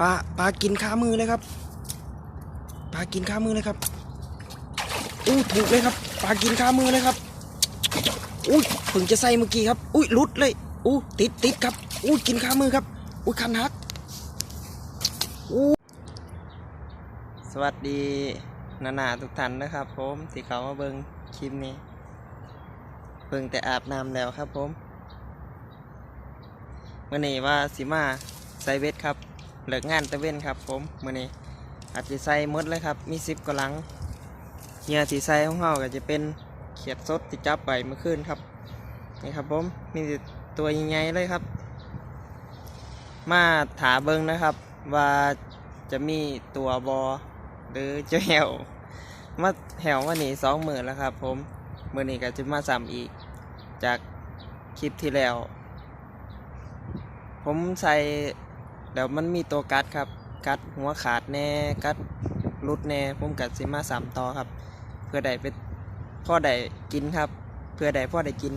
ปลาปลากินขามือเลยครับปลากินขามือเลยครับอู้ถูกเลยครับปลากินขามือเลยครับอุ้ยเพิ่งจะใส่เมื่อกี้ครับ อุ้ยลุดเลยอู้ติดติดครับอุ้ยกินขามือครับอุ้ยคันหักอู้สวัสดีนานาทุกท่านนะครับผมที่เขามาเบิ่งคลิปนี้เพิ่งแต่อาบน้ำแล้วครับผมเมื่อนี้ว่าสิมาใส่เวทครับ เลิกงานตะเว้นครับผมเมื่อนี้อาจจะใส่มดเลยครับ มีสิบกว่าหลังเหยื่อที่ใส่ของเราก็จะเป็นเขียดสดที่จับไปเมื่อคืนครับนี่ครับผมมีตัวใหญ่ๆเลยครับ มาถาเบิงนะครับ ว่าจะมีตัวบอหรือเจ้าแหวมาแหววันนี้สองหมื่นแล้วครับ ผมมื่อนี้ก็จะมาซ้ำอีก จากคลิปที่แล้ว ผมใส่ เดี๋ยวมันมีตัวกัดครับ กัดหัวขาดแน่กัดรุดแน่ผมกัดสิมาสามต่อครับ เพื่อได้ไปพ่อได้กินครับ เพื่อได้พ่อได้กิน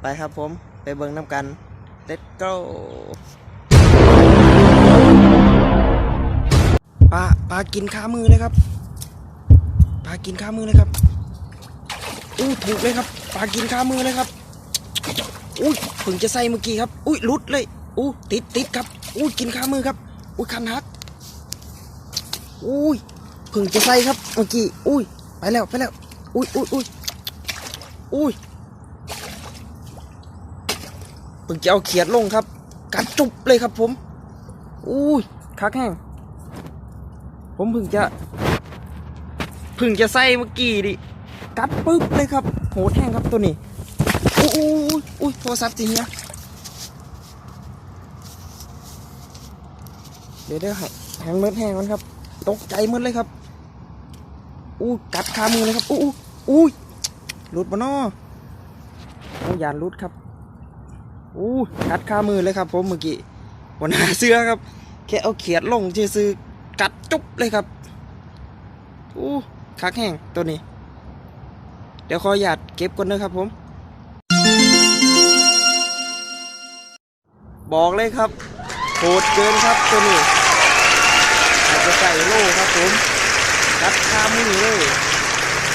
ไปครับผมไปเบิ่งน้ำกัน let's go ปลาปลากินข้ามือเลยครับปลากินข้ามือเลยครับอู้ถูกเลยครับปลากินข้ามือเลยครับอุ้ยเพิ่งจะใส่เมื่อกี้ครับ อุ้ยลุดเลย อู้ติดติดครับอุ้ยกินข้ามือครับอุ้ยคันหักอุ้ยเพิ่งจะใส่ครับเมื่อกี้อุ้ยไปแล้วไปแล้วอุ้ยอุ้ยอุ้ยอุ้ยเพิ่งจะเอาเขียดลงครับกัดจุบเลยครับผมอุ้ยคักแห้งผมเพิ่งจะเพิ่งจะใส่เมื่อกี้ดิกัดปึ๊บเลยครับโหดแห้งครับตัวนี้อู้อู้อู้อู้โทรศัพท์จริงเนี่ย ดี๋ยวเดี๋ยวให้แห้งเมืดแห้งมันครับ ตกใจมืดเลยครับ อู้กัดคามือเลยครับ อู้อู้อู้หลุดบนอโอ้ยานหลุดครับอู้กัดคามือเลยครับ ผมเมื่อกี้บนหาเสื้อครับ แค่เอาเขียดลงซื่อกัดจุ๊บเลยครับ อู้คักแห้งตัวนี้ เดี๋ยวขอหยาดเก็บก่อนนะครับผม บอกเลยครับโหดเกินครับตัวนี้ ใส่โล่ครับผมกัดคามือเลย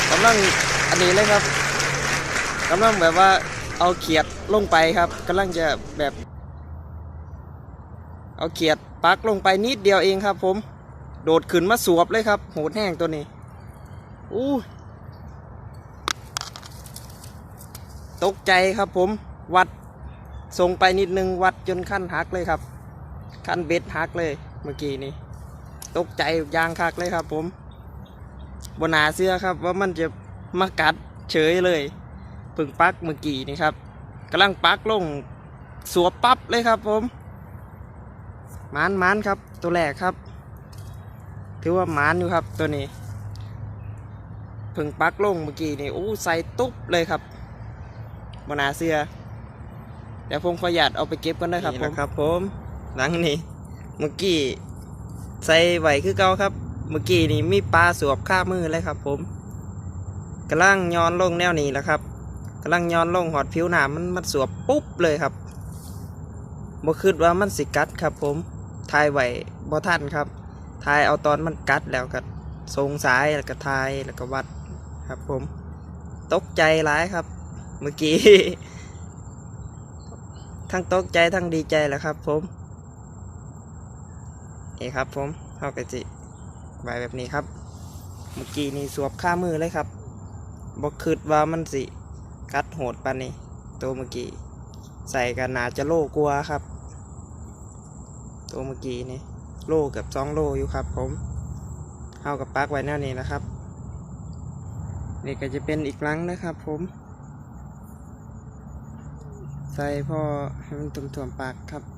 กำลังอันนี้เลยครับกำลังแบบว่าเอาเขียดลงไปครับกำลังจะแบบ เอาเขียดปักลงไปนิดเดียวเองครับผม โดดขึ้นมาสวบเลยครับโหดแห้งตัวนี้อู้ตกใจครับผมวัดส่งไปนิดนึงวัดจนขั้นหักเลยครับ ขั้นเบ็ดหักเลยเมื่อกี้นี้ ตกใจยางคักเลยครับผมบนาเสื้อครับว่ามันจะมากัดเฉยเลยพึ่งปักเมื่อกี้นี่ครับกำลังปักลงสัวปั๊บเลยครับผมมานมานครับ ตัวแรกครับ ถือว่ามานอยู่ครับตัวนี้พึ่งปักลงเมื่อกี้นี่โอ้ใส่ตุ๊บเลยครับบนาเสื้อเดี๋ยวผมขออนุญาตเอาไปเก็บกันนะครับผมครับผมหลังนี้เมื่อกี้ ใส่ไหวคือเก่าครับ เมื่อกี้นี่มีปลาสวบข้ามือเลยครับ ผมกำลังย้อนลงแนวนี้แหล้วครับกำลังย้อนลงหอดผิวหนามันมันสวบปุ๊บเลยครับบ่คิดว่ามันสิกัดครับ ผมทายไหวบ่ทันครับทายเอาตอนมันกัดแล้วก็ทรงสายแล้วก็ทายแล้วก็วัดครับ ผม ตกใจร้ายครับ เมื่อกี้ทั้งตกใจทั้งดีใจแหละครับ ผม นี่ครับผมเข้ากะจิใบแบบนี้ครับ เมื่อกี้นี่สวบข้ามือเลยครับบอกคิดว่ามันสิ กัดโหดปานนี้ตัวเมื่อกี้ ใส่กันนาจะโลกลัวครับ ตัวเมื่อกี้นี่โลเกับสองโลอยู่ครับ ผมเข้ากับปักไว้แนวนี้นะครับนี่ก็จะเป็นอีกครั้งนะครับ ผม ใส่พอให้มันถ่วมถ่วมๆปากครับ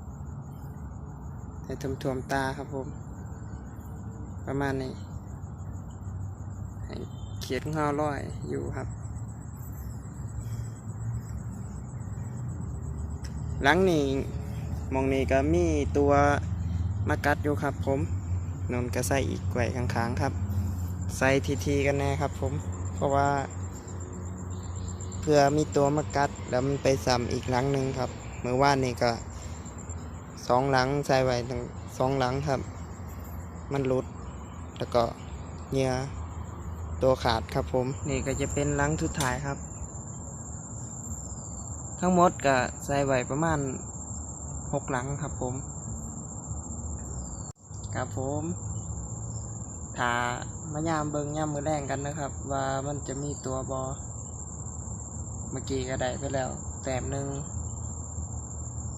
ใส่ถ่วมถวมๆตาครับผม ประมาณนี้ให้เขียดของเราลอยอยู่ครับ หลังนี้มองนี้ก็มีตัวมากัดอยู่ครับผมนนก็ใส่อีกไกวข้างๆครับ ใส่ทีๆกันแน่ครับผม เพราะว่าเพื่อมีตัวมากัดแล้วมันไปซ้ำอีกครั้งหนึ่งครับ เมื่อว่านนี่ก็ สองหลังใส่ไว้ทั้งสองหลังครับ มันหลุด แล้วก็เหงื่อตัวขาดครับผม นี่ก็จะเป็นหลังสุดท้ายครับ ทั้งหมดก็ใส่ไว้ประมาณหกหลังครับผม ครับผมถามายามเบิงยามมือแรงกันนะครับ ว่ามันจะมีตัวบอเมื่อกี้ก็ได้ไปแล้ว แต้มหนึ่ง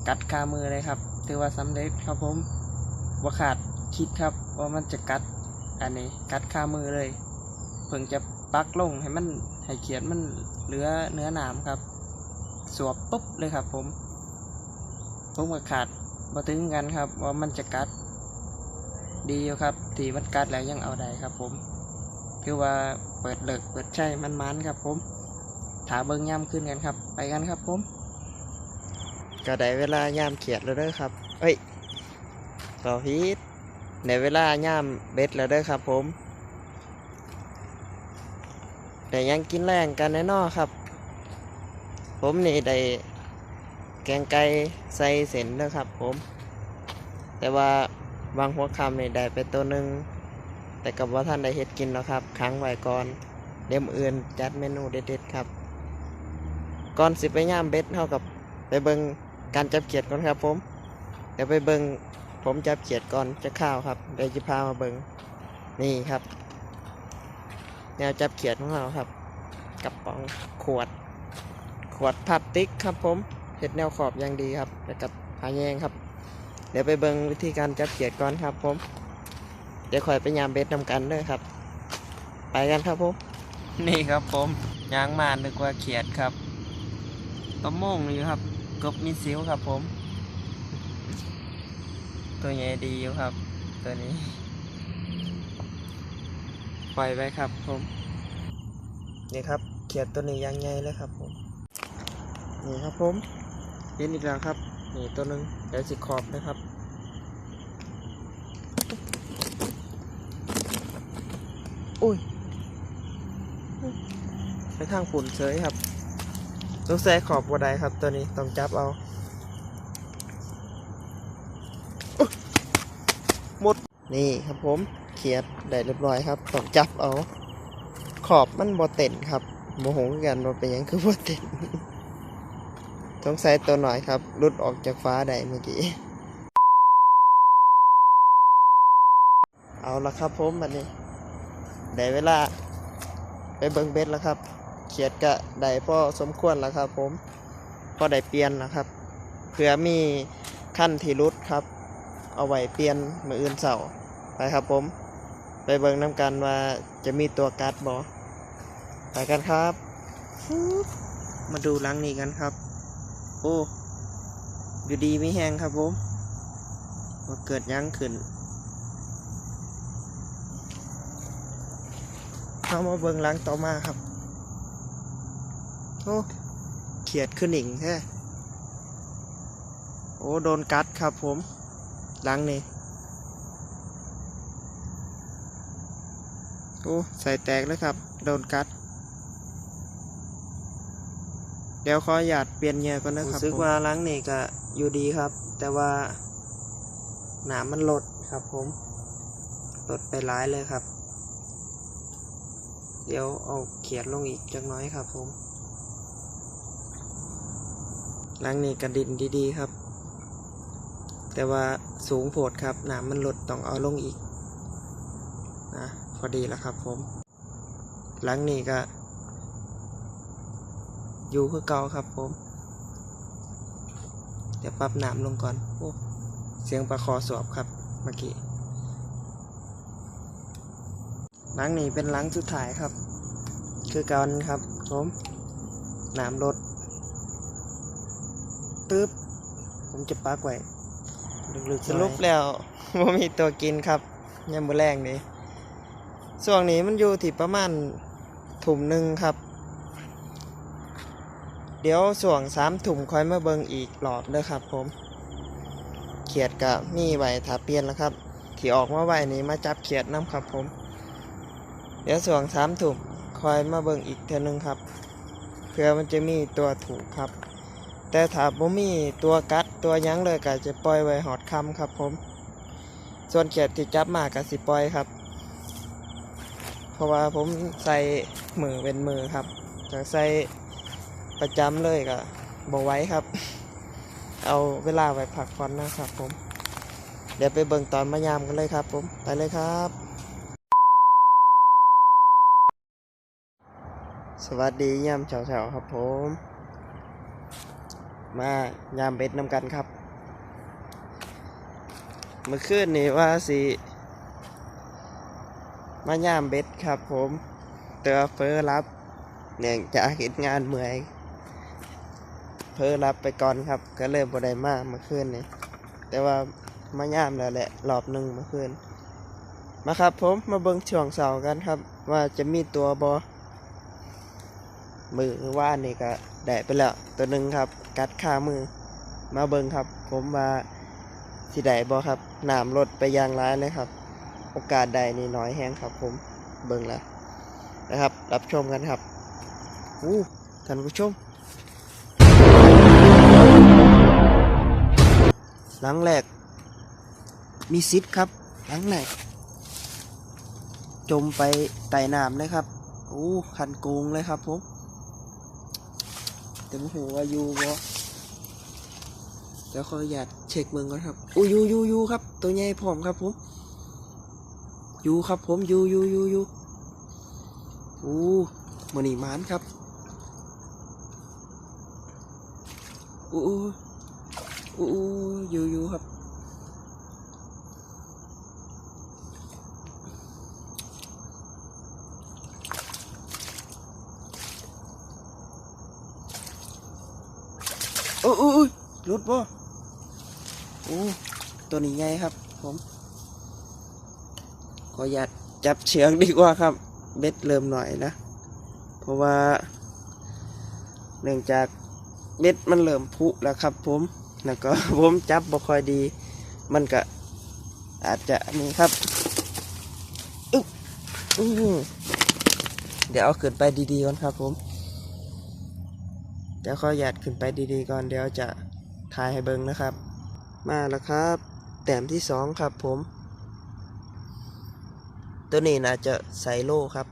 กัดคามือเลยครับ ถือว่าสำเร็จครับผมว่าขาดคิดครับว่ามันจะกัดอันนี้กัดคามือเลย เพิ่งจะปักลงให้มันให้เขียนมันเหลือเนื้อหนามครับ สวบปุ๊บเลยครับ ผมผมก็ขาดมาถึงกันครับ ว่ามันจะกัด ดีอยู่ครับที่มันกัดแล้วยังเอาได้ครับ ผมคือว่าเปิดเลิกเปิดใช่มันมันครับ ผมถาเบิงย่ำขึ้นกันครับ ไปกันครับผม ก็ได้เวลาย่ำเขียดแล้วเด้อครับเอ้ยต่อพีทในเวลาย่ำเบ็ดแล้วเด้อครับผมแต่ยังกินแรงกันแน่นอครับ ผมนี่ได้แกงไก่ใส่เส้นเด้อครับผม แต่ว่าบางหัวคำนี่ได้ไปตัวหนึ่งแต่กับว่าท่านได้เฮ็ดกินแล้วครับค้างไว้ก่อนเดี๋ยวมื้ออื่นจัดเมนูเด็ดๆครับ ก่อนสิไปย่ามเบ็ดเท่ากับไปเบิง การจับเขียดก่อนครับ ผม เดี๋ยวไปเบิงผมจับเขียดก่อนจะข้าวครับเดี๋ยวจะพามาเบิงนี่ครับ แนวจับเขียดของเราครับกระป๋องขวด ขวดพลาสติกครับ ผมเห็ดแนวขอบอย่างดีครับแล้วกับพาแยงครับ เดี๋ยวไปเบิงวิธีการจับเขียดก่อนครับ ผม เดี๋ยวคอยไปยามเบ็ดนำกันด้วยครับ ไปกันครับผมนี่ครับผมยางมานึกว่าเขียดครับต้มโมงอยู่ครับ กบมีสิวครับผม ตัวใหญ่ดีอยู่ครับ ตัวนี้ ปล่อยไปครับผม นี่ครับ เขียดตัวนี้ยังใหญ่เลยครับผม นี่ครับผมเห็นอีกแล้วครับ นี่ตัวนึงเดี๋ยวสิขอบนะครับอุ้ยไปทางฝุ่นเฉยครับ สงสัยขอบบัวใดครับตัวนี้ต้องจับเอาหมดนี่ครับผมเขียดได้เรียบร้อยครับต้องจับเอา ขอบมันบ่เต็นครับโมโหกันว่าเป็นยังคือบ่เต็นสงสัยตัวหน่อยครับรุดออกจากฟ้าได้เมื่อกี้เอาละครับผมบัดนี้ได้เวลา ไปเบิงเบ็ดแล้วครับ เขียดกะได้พ่อสมควรแล้วครับผมพอได้เปลี่ยนนะครับเผื่อมีขั้นที่รุดครับ เอาไว้เปลี่ยนมืออื่นเสาร์ไปครับผม ไปเบิงน้ำกันว่าจะมีตัวกัดบอไปกันครับ มาดูหลังนี้กันครับ โอ้อยู่ดีไม่แห้งครับผมว่าเกิดยังขึ้นเข้ามาเบิงหลังต่อมาครับ โอ้เขียดขึ้นหนิงแท้โอ้โดนกัดครับผมหลังนี่โอ้ใส่แตกแล้วครับ โดนกัด เดี๋ยวขอหยาดเปลี่ยนเหงื่อก่อนนะครับรู้สึกว่าหลังนี่ก็อยู่ดีครับ แต่ว่าหนามมันลดครับผมลดไปหลายเลยครับ เดี๋ยวเอาเขียดลงอีกจักหน้อยครับผม หลังนี้กระดินดีๆครับ แต่ว่าสูงโผดครับหนามมันลดต้องเอาลงอีกนะพอดีแล้วครับผมหลังนี้ก็ อยู่คือเก่าครับผม เดี๋ยวปรับหนามลงก่อนโอ้เสียงปลาคอสวบครับเมื่อกี้หลังนี้เป็นหลังสุดท้ายครับ คือกันครับผมน้ำรถ ตึ๊บผมจะปักไว้ลึกๆสรุปแล้วว่ามีตัวกินครับยามมื้อแรงนี้ช่วงนี้มันอยู่ที่ประมาณถุ่มหนึ่งครับ เดี๋ยวส่วงสามถุ่มค่อยมาเบิงอีกหลอดเด้อครับ ผมเขียดกับมีไว้ถาเปลี่ยนแล้วครับ ที่ออกมาไว้นี้มาจับเขียดน้ำครับผม เดี๋ยวส่วงสามถุ่มคอยมาเบิงอีกเท่านึงครับ เพื่อมันจะมีตัวถูกครับ แต่ถ้าบ่มีตัวกัดตัวยั้งเลยก็จะปล่อยไว้หอดคำครับผม ส่วนเขียดที่จับมาก็สิปล่อยครับ เพราะว่าผมใส่มือเป็นมือครับจะใส่ประจำเลยก็บอไว้ครับ เอาเวลาไว้พักผ่อนนะครับผม เดี๋ยวไปเบิ่งตอนมายามกันเลยครับผม ไปเลยครับ สวัสดียามเช้าๆครับผม มายามเบ็ดนำกันครับ เมื่อคืนนี่ว่าสิ มายามเบ็ดครับผมเตือเฟอรับเนื่องจากเห็นงานเมื่อยเฟอรับไปก่อนครับ ก็เลยบ่ได้มาเมื่อคืนนี่แต่ว่ามายามแล้วแหละรอบหนึ่งเมื่อคืนมาครับผมมาเบิ่งช่วงเสาร์กันครับ ว่าจะมีตัวบอ มือว่านนี่ก็ได้ไปแล้ว ตัวหนึ่งครับ กัดขามือ มาเบิงครับ ผมว่าสิได้บอครับหน้ำลดไปยางร้ายเลยครับ โอกาสใดนี่น้อยแห้งครับ ผมเบิงแล้วนะครับ รับชมกันครับอู้ท่านผู้ชม หลังแรก มีซิดครับ หลังแรก จมไปไต่น้ำเลยครับอู้คันโกงเลยครับผม แต่โมโหูว่าอยู่บ่แล้วขออยากเช็คเมืองก่อนครับอู้ยูยูยูครับ ตัวใหญ่ผอมครับผมยูครับผมยูยูยูยูอู้มันนี่มานครับอู้อู้อู้ยูยูครับ อ้อู้อู้หลุดบ่อู้ตัวนี้ไงครับ ผม ขออนุญาจับเชือกดีกว่าครับ เบ็ดเริ่มหน่อยนะ เพราะว่า เนื่องจากเบ็ดมันเริ่มผุแล้วครับ ผมแล้วก็ผมจับบ่ค่อยดี มันก็อาจจะนี่ครับอึ๊บเดี๋ยวเอาขึ้นไปดีๆก่อนครับผม เดี๋ยวขออนุญาตขึ้นไปดีๆก่อนเดี๋ยวจะถ่ายให้เบิ่งนะครับ มาแล้วครับ แต้มที่สองครับผม ตัวนี้น่าจะไซโลครับ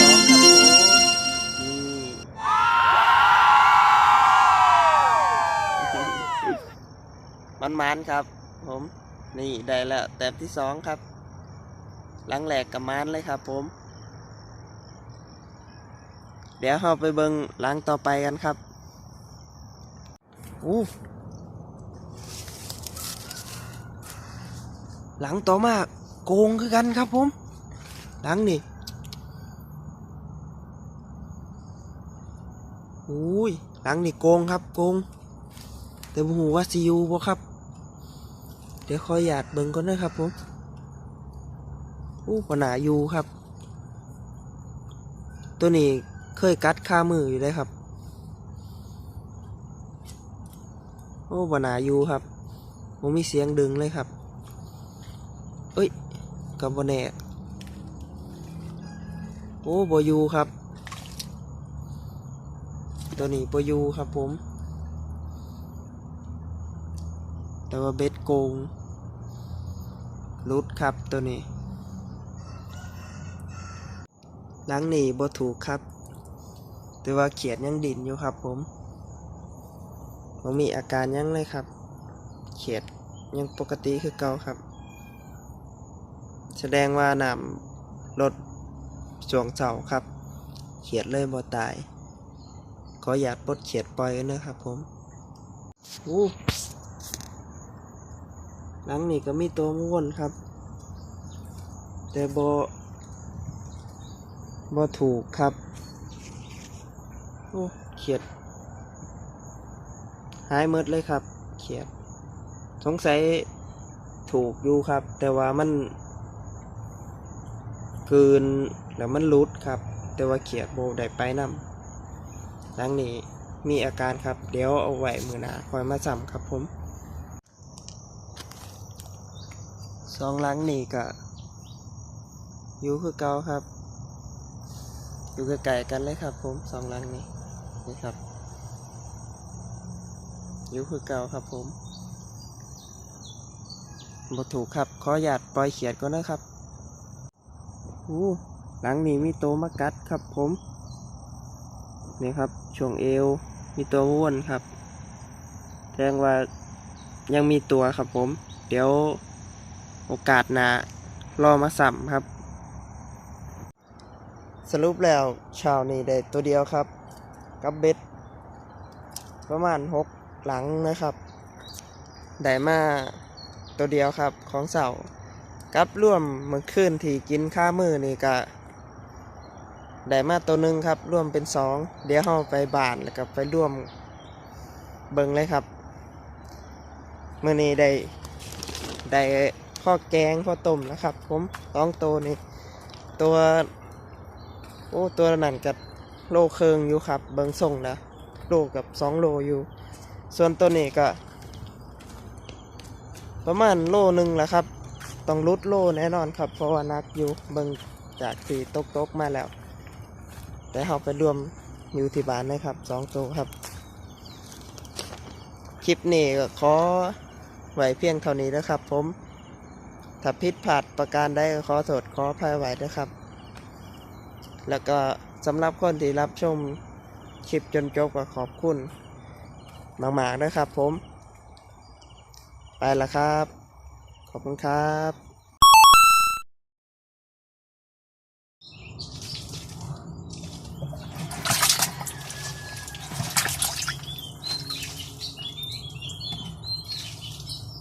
สองครับผมนี่มันมันครับ ผม นี่ได้แล้วแต้มที่สองครับ หลังแหลกกับมันเลยครับผม เดี๋ยวเราไปเบิงหลังต่อไปกันครับอู้หลังต่อมาโกงคือกันครับผม หลังนี่อุ้ยหลังนี่โกงครับโกง แต่ผมหูว่าซียูบ่ครับ เดี๋ยวขออยากเบิ่งก่อนนะครับผมอู้ปนาอยูครับ ตัวนี้ เคยกัดคามืออยู่เลยครับ โอ้ปนาอยู่ครับผมมีเสียงดึงเลยครับ เอ้ยกับบแน่โอ้บอยูครับ ตัวนี้บอยูครับผม แต่ว่าเบ็ดโกงรุดครับตัวนี้หลังนี่บ่ถูกครับ แต่ว่าเขียดยังดินอยู่ครับ ผมผมมีอาการยังเลยครับ เขียดยังปกติคือเก่าครับ แสดงว่าน้ำลดช่วงเสาครับ เขียดเลยบ่ตายขออยากปลดเขียดปล่อยกันนะครับ ผมอู้หลังนี่ก็มีตัวม้วนครับ แต่บ่บ่ถูกครับ โอ้เขียด หายหมดเลยครับ เขียด สงสัยถูกอยู่ครับ แต่ว่ามันคืนแล้วมันรุดครับ แต่ว่าเขียดโบได้ไปนำหลังนี้มีอาการครับ เดี๋ยวเอาไว้มือหนาคอยมาซ้ำครับผมสองหลังนี่ก็อยู่คือเก่าครับ อยู่ใกล้ๆกันเลยครับผมสองหลังนี้ นี่ครับอยู่คือเก่าครับผมบ่ถูกครับ ขอหยาดปล่อยเขียดก่อนนะครับอู้หลังนี้มีโตวมากัดครับผม นี่ครับ ช่วงเอว มีตัวม้วนครับ แสดงว่ายังมีตัวครับผม เดี๋ยวโอกาสหน้ารอมาสัมครับ สรุปแล้วชาวนี้ได้ตัวเดียวครับ กับเบ็ด ประมาณหกหลังนะครับ ได้มาตัวเดียวครับของเสากับร่วมเมื่อคืนที่กินข้ามือนี่ก็ได้มาตัวหนึ่งครับร่วมเป็นสองเดี๋ยวเราไปบานแล้วก็ไปร่วมเบิงเลยครับเมื่อนี้ได้ได้ข้อแกงข้อต้มนะครับ ผมต้องตัวนี้ตัวโอ้ตัวนั้นกับ โลเคิงอยู่ครับ เบิงส่งนะโลกับสองโลอยู่ ส่วนตัวนี้ก็ ประมาณโลหนึ่งแหละครับ ต้องลุดโลแน่นอนครับ เพราะว่านักอยู่เบิงจากสีตกตกๆมาแล้ว แต่เราไปรวมอยู่ที่บ้านนะครับสองตัวครับ คลิปนี้ก็ขอไว้เพียงเท่านี้นะครับผม ถ้าผิดพลาดประการใดก็ขอโทษขออภัยไว้นะครับ แล้วก็ สำหรับคนที่รับชมคลิปจนจบก็ขอบคุณมากๆนะครับผม ไปละครับ ขอบคุณครับ